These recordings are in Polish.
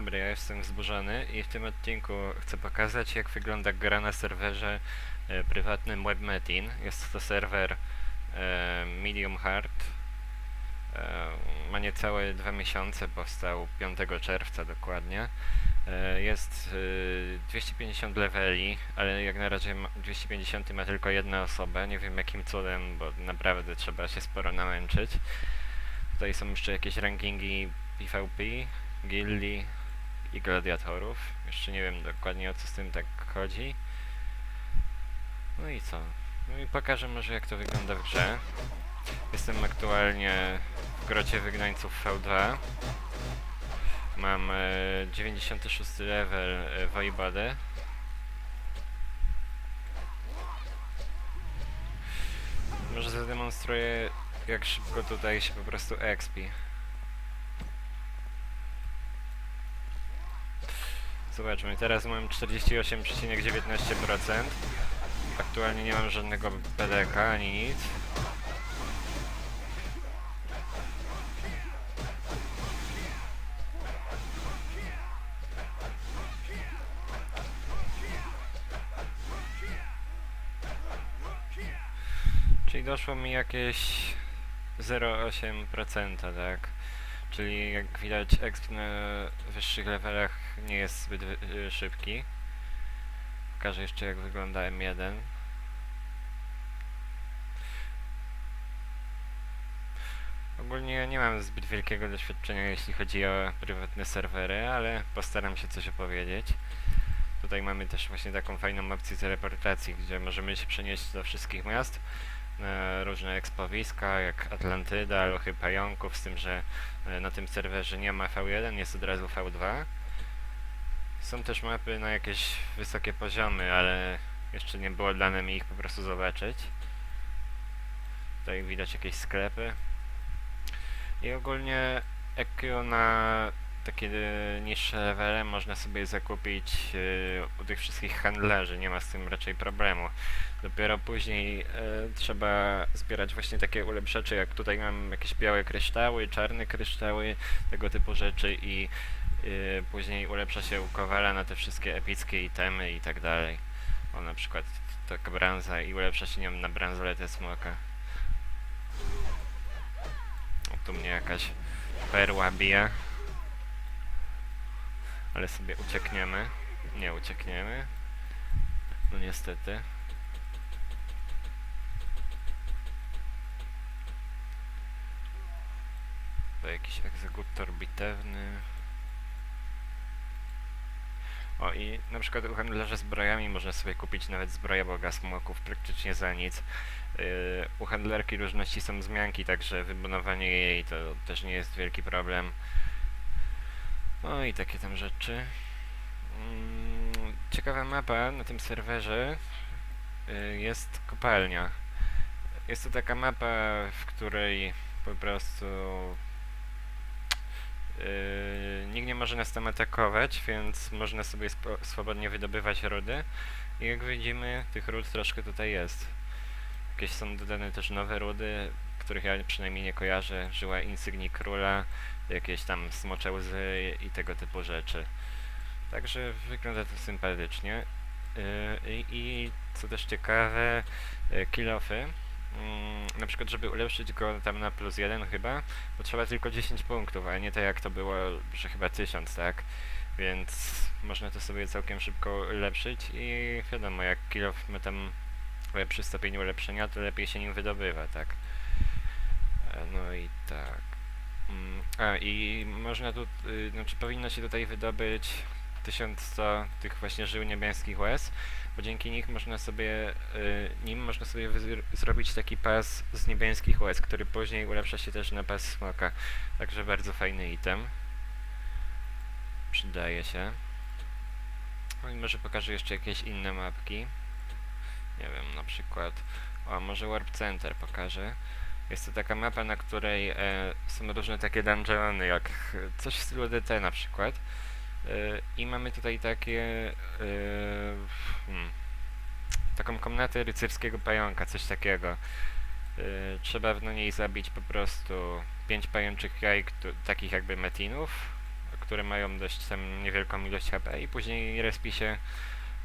dobry, ja jestem wzburzony i w tym odcinku chcę pokazać jak wygląda gra na serwerze e, prywatnym WebMetin. Jest to serwer e, Medium Hard. E, ma niecałe dwa miesiące, powstał 5 czerwca dokładnie. E, jest e, 250 leveli, ale jak na razie ma, 250 ma tylko jedna osoba. Nie wiem jakim cudem, bo naprawdę trzeba się sporo namęczyć. Tutaj są jeszcze jakieś rankingi PvP, gildii i gladiatorów. Jeszcze nie wiem dokładnie o co z tym tak chodzi. No i co? No i pokażę może jak to wygląda w grze. Jestem aktualnie w grocie wygnańców V2. Mam e, 96 level e, wojewody. Może zademonstruję jak szybko tutaj się po prostu expi. Zobaczmy, teraz mam 48,19%. Aktualnie nie mam żadnego PDK ani nic. Czyli doszło mi jakieś 0,8%, tak? Czyli jak widać exp na wyższych levelach nie jest zbyt y, szybki. Pokażę jeszcze jak wygląda M1. Ogólnie nie mam zbyt wielkiego doświadczenia jeśli chodzi o prywatne serwery, ale postaram się coś opowiedzieć. Tutaj mamy też właśnie taką fajną opcję teleportacji, gdzie możemy się przenieść do wszystkich miast różne ekspowiska, jak Atlantyda, Lochy Pająków, z tym, że e, na tym serwerze nie ma V1, jest od razu V2. Są też mapy na jakieś wysokie poziomy, ale jeszcze nie było dane mi ich po prostu zobaczyć. Tutaj widać jakieś sklepy. I ogólnie EQ na takie e, niższe levele można sobie zakupić e, u tych wszystkich handlarzy, nie ma z tym raczej problemu. Dopiero później e, trzeba zbierać właśnie takie ulepszacze, jak tutaj mam jakieś białe kryształy, czarne kryształy, tego typu rzeczy i później ulepsza się u Kowala na te wszystkie epickie itemy i tak dalej. O na przykład taka branza i ulepsza się nią na bransoletę smoka. Tu mnie jakaś perła bije. Ale sobie uciekniemy. Nie uciekniemy. No niestety. To jakiś egzekutor bitewny. O i na przykład u handlarza zbrojami można sobie kupić nawet zbroję boga smoków praktycznie za nic. Yy, u handlerki różności są wzmianki, także wybudowanie jej to też nie jest wielki problem. No i takie tam rzeczy. Mm, Ciekawa mapa na tym serwerze y, jest kopalnia. Jest to taka mapa, w której po prostu yy, nikt nie może nas tam atakować, więc można sobie swobodnie wydobywać rudy. I jak widzimy, tych ród troszkę tutaj jest. Jakieś są dodane też nowe rudy, których ja przynajmniej nie kojarzę. Żyła Insygnii Króla, jakieś tam smocze łzy i tego typu rzeczy. Także wygląda to sympatycznie. Yy, I, i co też ciekawe, yy, kilofy. Mm, na przykład, żeby ulepszyć go tam na plus jeden chyba, potrzeba tylko 10 punktów, a nie tak jak to było, że chyba 1000, tak? Więc można to sobie całkiem szybko ulepszyć i wiadomo, jak kilof ma tam lepszy stopień ulepszenia, to lepiej się nim wydobywa, tak? No i tak. Mm, A i można tu, y, znaczy powinno się tutaj wydobyć 1100 tych właśnie żył niebieskich łez, bo dzięki nich można sobie, y, nim można sobie zrobić taki pas z niebieskich łez, który później ulepsza się też na pas smoka. Także bardzo fajny item. Przydaje się. No i może pokażę jeszcze jakieś inne mapki. Nie wiem, na przykład, o może Warp Center pokażę. Jest to taka mapa, na której e, są różne takie dungeony, jak coś w stylu DT na przykład. E, I mamy tutaj takie. E, hmm, taką komnatę rycerskiego pająka, coś takiego. E, trzeba w niej zabić po prostu pięć pajęczych jaj, takich jakby metinów, które mają dość tam niewielką ilość HP i później respi się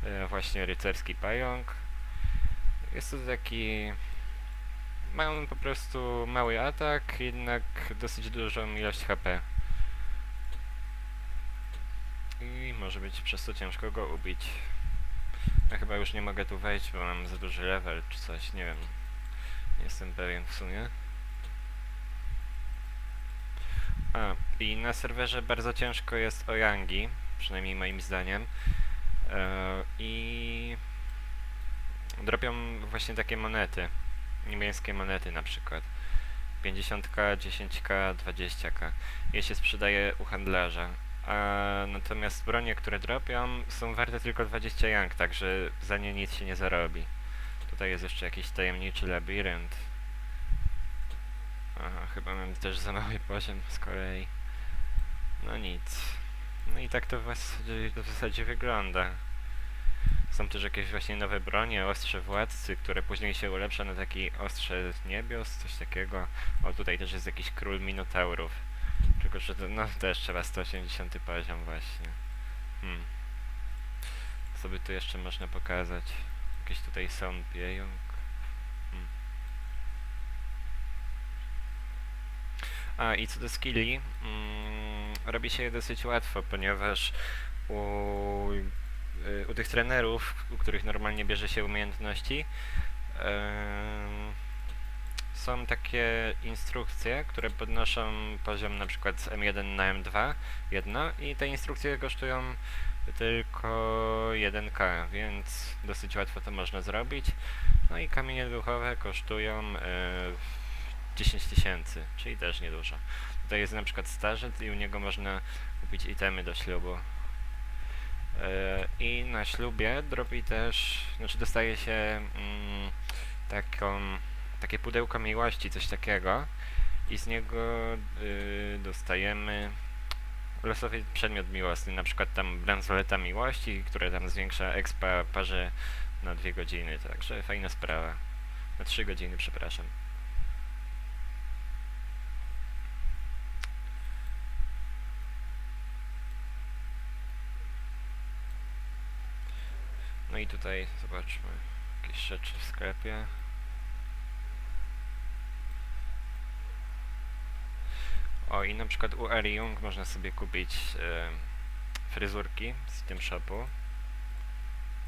e, właśnie rycerski pająk. Jest to taki... Mają po prostu mały atak, jednak dosyć dużą ilość HP. I może być przez to ciężko go ubić. Ja chyba już nie mogę tu wejść, bo mam za duży level czy coś, nie wiem. Nie jestem pewien w sumie. A, i na serwerze bardzo ciężko jest o Yangi, przynajmniej moim zdaniem. E, I dropią właśnie takie monety. Niemieckie monety na przykład. 50, 10k, 20k. Je się sprzedaje u handlarza. A natomiast bronie, które dropią, są warte tylko 20 yang, także za nie nic się nie zarobi. Tutaj jest jeszcze jakiś tajemniczy labirynt. Aha, chyba mam też za mały poziom z kolei. No nic. No i tak to w zasadzie, w zasadzie wygląda. Są też jakieś właśnie nowe bronie, ostrze władcy, które później się ulepsza na taki ostrze niebios, coś takiego. O, tutaj też jest jakiś król minotaurów. Tylko, że to, no też trzeba 180 poziom właśnie. Hmm. Co by tu jeszcze można pokazać? Jakieś tutaj są piejąg. Hmm. A i co do skilli, mm, robi się je dosyć łatwo, ponieważ u, u tych trenerów, u których normalnie bierze się umiejętności, są takie instrukcje, które podnoszą poziom na przykład z M1 na M2 jedno i te instrukcje kosztują tylko 1K, więc dosyć łatwo to można zrobić. No i kamienie duchowe kosztują e, 10 tysięcy, czyli też niedużo. Tutaj jest na przykład starzec i u niego można kupić itemy do ślubu. E, I na ślubie dropi też, znaczy dostaje się mm, taką, takie pudełko miłości, coś takiego i z niego y, dostajemy losowy przedmiot miłosny, na przykład tam bransoleta miłości, która tam zwiększa expa parze na dwie godziny, także fajna sprawa. Na trzy godziny, przepraszam. No i tutaj zobaczmy jakieś rzeczy w sklepie. O i na przykład u Ari Young można sobie kupić fryzurki z tym shopu.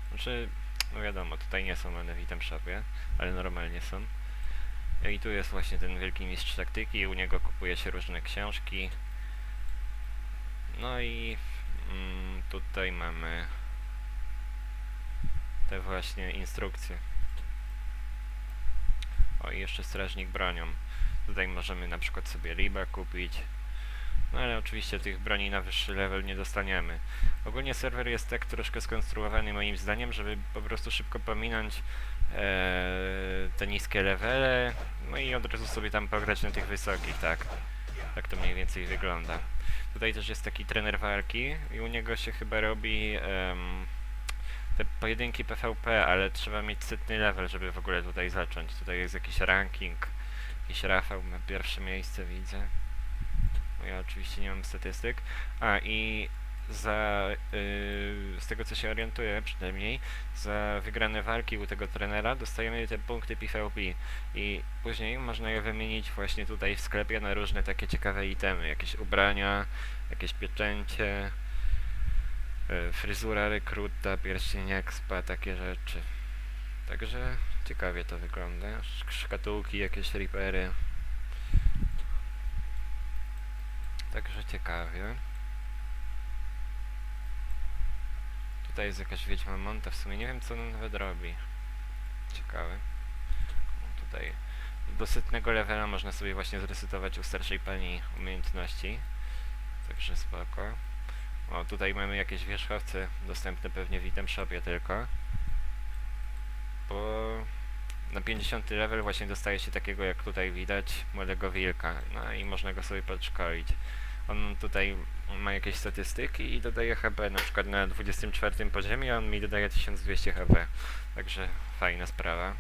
Znaczy, no wiadomo, tutaj nie są one w item shopie, ale normalnie są. I tu jest właśnie ten wielki mistrz taktyki, u niego kupuje się różne książki. No i mm, tutaj mamy te właśnie instrukcje. O i jeszcze strażnik bronią. Tutaj możemy na przykład sobie riba kupić. No ale oczywiście tych broni na wyższy level nie dostaniemy. Ogólnie serwer jest tak troszkę skonstruowany moim zdaniem, żeby po prostu szybko pominąć e, te niskie levele, no i od razu sobie tam pograć na tych wysokich, tak. Tak to mniej więcej wygląda. Tutaj też jest taki trener walki i u niego się chyba robi te pojedynki PvP, ale trzeba mieć setny level, żeby w ogóle tutaj zacząć. Tutaj jest jakiś ranking. Jakiś Rafał ma pierwsze miejsce, widzę. Ja oczywiście nie mam statystyk. A i za, yy, z tego co się orientuję przynajmniej, za wygrane walki u tego trenera dostajemy te punkty PvP i później można je wymienić właśnie tutaj w sklepie na różne takie ciekawe itemy, jakieś ubrania, jakieś pieczęcie, fryzura rekruta, pierścień expa, takie rzeczy. Także ciekawie to wygląda. Sz- Szkatułki, jakieś ripery. Także ciekawie. Tutaj jest jakaś wiedźma Monta, w sumie nie wiem co ona nawet robi. Ciekawe. Tutaj do setnego levela można sobie właśnie zresetować u starszej pani umiejętności. Także spoko. O, tutaj mamy jakieś wierzchowce dostępne pewnie w item shopie tylko. Bo na 50 level właśnie dostaje się takiego jak tutaj widać młodego wilka. No i można go sobie podszkolić. On tutaj ma jakieś statystyki i dodaje HP, na przykład na 24 poziomie on mi dodaje 1200 HP. Także fajna sprawa.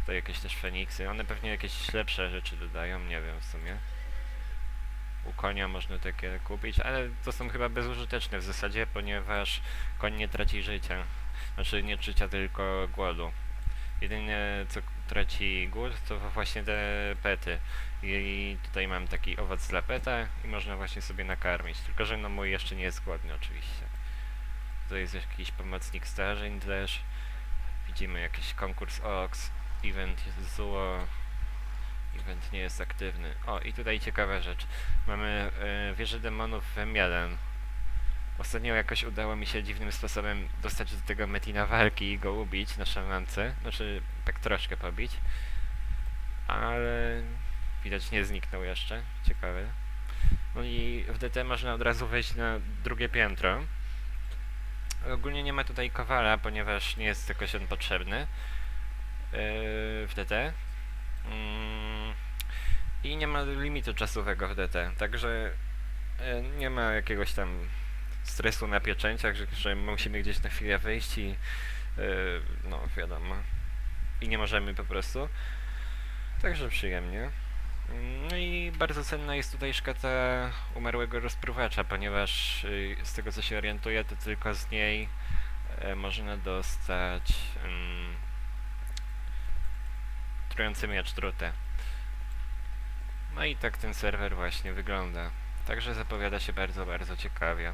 Tutaj jakieś też Feniksy, one pewnie jakieś lepsze rzeczy dodają, nie wiem w sumie. U konia można takie kupić, ale to są chyba bezużyteczne w zasadzie, ponieważ koń nie traci życia. Znaczy nie życia, tylko głodu. Jedynie co traci głód to właśnie te pety. I tutaj mam taki owoc dla peta i można właśnie sobie nakarmić. Tylko, że no mój jeszcze nie jest głodny oczywiście. Tutaj jest jakiś pomocnik zdarzeń też. Widzimy jakiś konkurs OX, event ZUO. Event nie jest aktywny. O, i tutaj ciekawa rzecz. Mamy e, wieżę demonów w M1. Ostatnio jakoś udało mi się dziwnym sposobem dostać do tego Metina walki i go ubić na szamance. Znaczy, tak troszkę pobić. Ale widać nie zniknął jeszcze. Ciekawe. No i w DT można od razu wejść na drugie piętro. Ogólnie nie ma tutaj kowala, ponieważ nie jest jakoś on potrzebny yy, w DT. Mm, I nie ma limitu czasowego w DT, także e, nie ma jakiegoś tam stresu na pieczęciach, że, że musimy gdzieś na chwilę wyjść i e, no wiadomo. I nie możemy po prostu. Także przyjemnie. No i bardzo cenna jest tutaj szkata umarłego rozpruwacza, ponieważ y, z tego co się orientuję, to tylko z niej e, można dostać mm, trujący miecz trutę. No i tak ten serwer właśnie wygląda. Także zapowiada się bardzo, bardzo ciekawie.